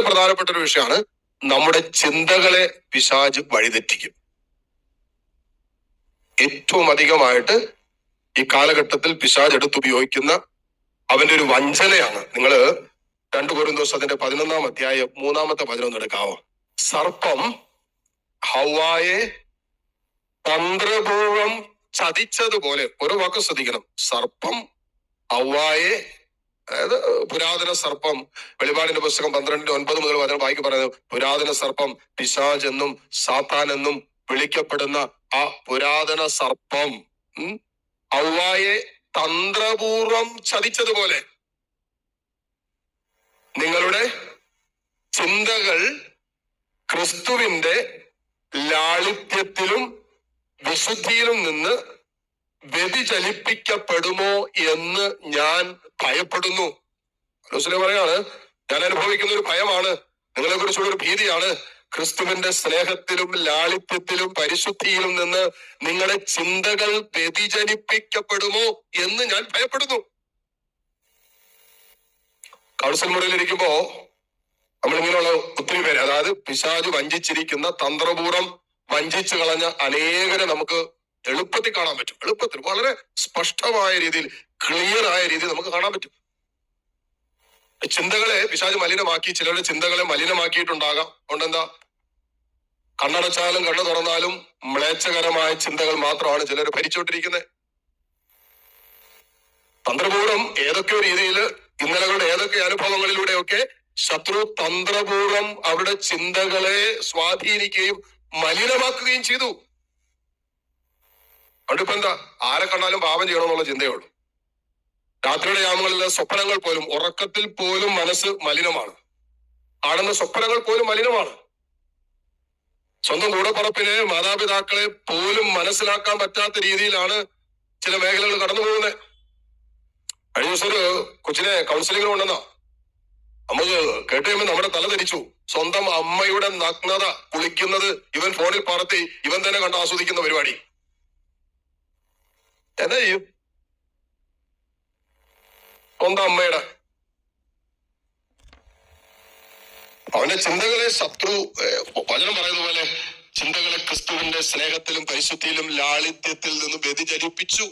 വളരെ പ്രധാനപ്പെട്ട ഒരു വിഷയമാണ് നമ്മുടെ ചിന്തകളെ പിശാജ് വഴിതെറ്റിക്കും. ഏറ്റവും അധികമായിട്ട് ഈ കാലഘട്ടത്തിൽ പിശാജ് എടുത്തുപയോഗിക്കുന്ന അവന്റെ ഒരു വഞ്ചനയാണ്. നിങ്ങൾ രണ്ടു ദിവസം അതിന്റെ പതിനൊന്നാം അധ്യായം മൂന്നാമത്തെ പതിനൊന്ന് എടുക്കാവോ? സർപ്പം ഹവായെ തന്ത്രപൂർവം ചതിച്ചതുപോലെ ഒരു വാക്ക് ശ്രദ്ധിക്കണം. സർപ്പം ഹവായെ അതായത് പുരാതന സർപ്പം വെളിപാടിന്റെ പുസ്തകം പന്ത്രണ്ടിന്റെ ഒൻപത് മുതൽ വചനം വായിക്ക് പറയുന്നത് പുരാതന സർപ്പം പിശാജ് എന്നും സാത്താൻ എന്നും വിളിക്കപ്പെടുന്ന ആ പുരാതന സർപ്പം ഔവായെ തന്ത്രപൂർവം ചതിച്ചതുപോലെ. നിങ്ങളുടെ ചിന്തകൾ ക്രിസ്തുവിന്റെ ലാളിത്യത്തിലും വിശുദ്ധിയിലും നിന്ന് വ്യതിചലിപ്പിക്കപ്പെടുമോ എന്ന് ഞാൻ ഭയപ്പെടുന്നു. പൗലോസിനെ പറയാണ് ഞാൻ അനുഭവിക്കുന്ന ഒരു ഭയമാണ്. നിങ്ങളെ കുറിച്ചുള്ള ഒരു ഭീതിയാണ്. ക്രിസ്തുവിന്റെ സ്നേഹത്തിലും ലാളിത്യത്തിലും പരിശുദ്ധിയിലും നിന്ന് നിങ്ങളുടെ ചിന്തകൾ വ്യതിചലിപ്പിക്കപ്പെടുമോ എന്ന് ഞാൻ ഭയപ്പെടുന്നു. കൗൺസിൽ മുറിയിൽ ഇരിക്കുമ്പോ നമ്മളിങ്ങനെയുള്ള ഒത്തിരി പേര് അതായത് പിശാജ് വഞ്ചിച്ചിരിക്കുന്ന തന്ത്രപൂർവം വഞ്ചിച്ചു കളഞ്ഞ അനേകരെ നമുക്ക് എളുപ്പത്തിൽ കാണാൻ പറ്റും. എളുപ്പത്തിൽ വളരെ സ്പഷ്ടമായ രീതിയിൽ ക്ലിയർ ആയ രീതിയിൽ നമുക്ക് കാണാൻ പറ്റും. ചിന്തകളെ പിശാജ് മലിനമാക്കി ചിലരുടെ ചിന്തകളെ മലിനമാക്കിയിട്ടുണ്ടാകാം. അതുകൊണ്ടെന്താ? കണ്ണടച്ചാലും കണ്ണു തുറന്നാലും മ്ലേച്ഛകരമായ ചിന്തകൾ മാത്രമാണ് ചിലർ ഭരിച്ചുകൊണ്ടിരിക്കുന്നത്. തന്ത്രപൂർവം ഏതൊക്കെ രീതിയിൽ ഇന്നലകളുടെ ഏതൊക്കെ അനുഭവങ്ങളിലൂടെയൊക്കെ ശത്രു തന്ത്രപൂർവം അവരുടെ ചിന്തകളെ സ്വാധീനിക്കുകയും മലിനമാക്കുകയും ചെയ്തു. അതുകൊണ്ട് എന്താ? ആരെ കണ്ടാലും പാപം ചെയ്യണമെന്നുള്ള ചിന്തയേ ഉള്ളൂ. രാത്രിയുടെ യാമങ്ങളിലെ സ്വപ്നങ്ങൾ പോലും ഉറക്കത്തിൽ പോലും മനസ്സ് മലിനമാണ്. കാണുന്ന സ്വപ്നങ്ങൾ പോലും മലിനമാണ്. സ്വന്തം കൂടപ്പറപ്പിനെ മാതാപിതാക്കളെ പോലും മനസ്സിലാക്കാൻ പറ്റാത്ത രീതിയിലാണ് ചില മേഖലകൾ കടന്നു പോകുന്നത്. കഴിഞ്ഞ ദിവസം ഒരു കൊച്ചിനെ കൗൺസിലിംഗിന് കൊണ്ടുവന്ന. നമുക്ക് കേട്ട് കഴിയുമ്പോൾ നമ്മുടെ തല ധരിച്ചു സ്വന്തം അമ്മയുടെ നഗ്നത കുളിക്കുന്നത് ഇവൻ ഫോണിൽ പറത്തി ഇവൻ തന്നെ കണ്ട് ആസ്വദിക്കുന്ന പരിപാടി. എന്താ ചെയ്യും? സ്വന്തം അമ്മയുടെ. അവന്റെ ചിന്തകളെ ശത്രു വചനം പറയുന്ന പോലെ ചിന്തകളെ ക്രിസ്തുവിന്റെ സ്നേഹത്തിലും പരിശുദ്ധിയിലും ലാളിത്യത്തിൽ നിന്ന് വ്യതിചലിപ്പിച്ചു.